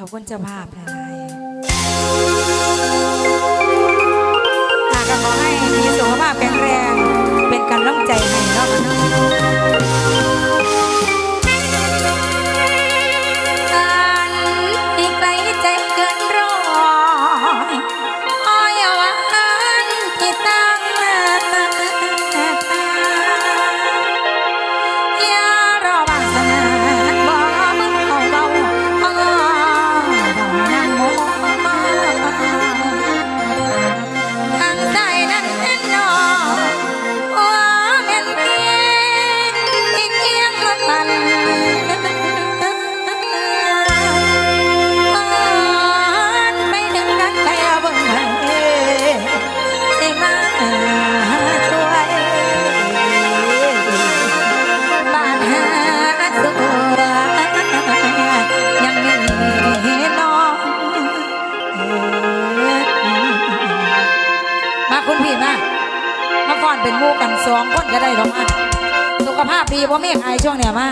ขาคุณเจ้าภาพหะายๆค่ะก็ขอให้มีสุขภาพแข็้อนเป็นมู่กันสองคนก็ได้หรอกมาสุขภาพดีเพราะเม่ฆไอช่วงเนี้ยมา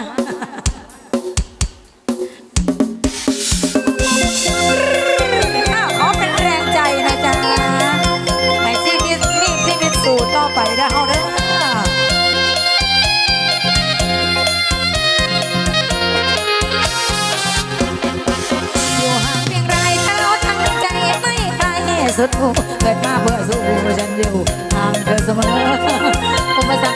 สุดมุมเกิดมาเพื่อสู้ฉันอยู่ห่างเธอเสมออุปสรรค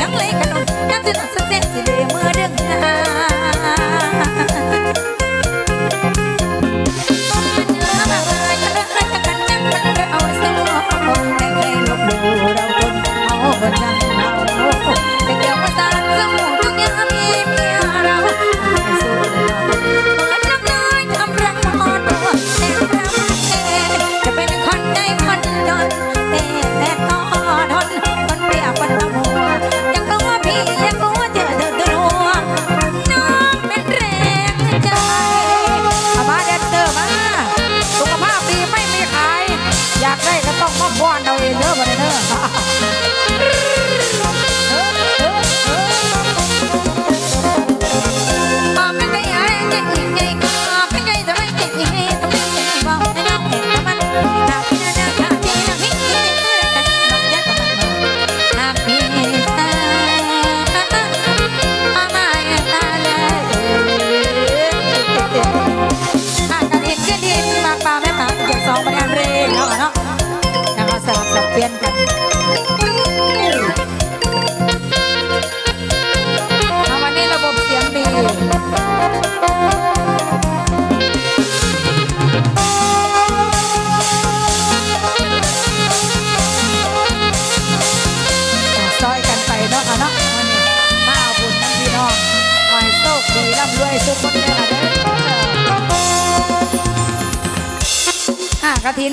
ยังเลยกันนยังจะนั่ สองผปงานเพลงเนาะเนาะนะคะสลับสับเปลี่ยนกันวันนี้ระบบเสียงดีซอยกันไปเนาะเนาะวันนี้มาเอาบุญทั้งพี่น้องคอยโชคดีร่ำรวยสุขคน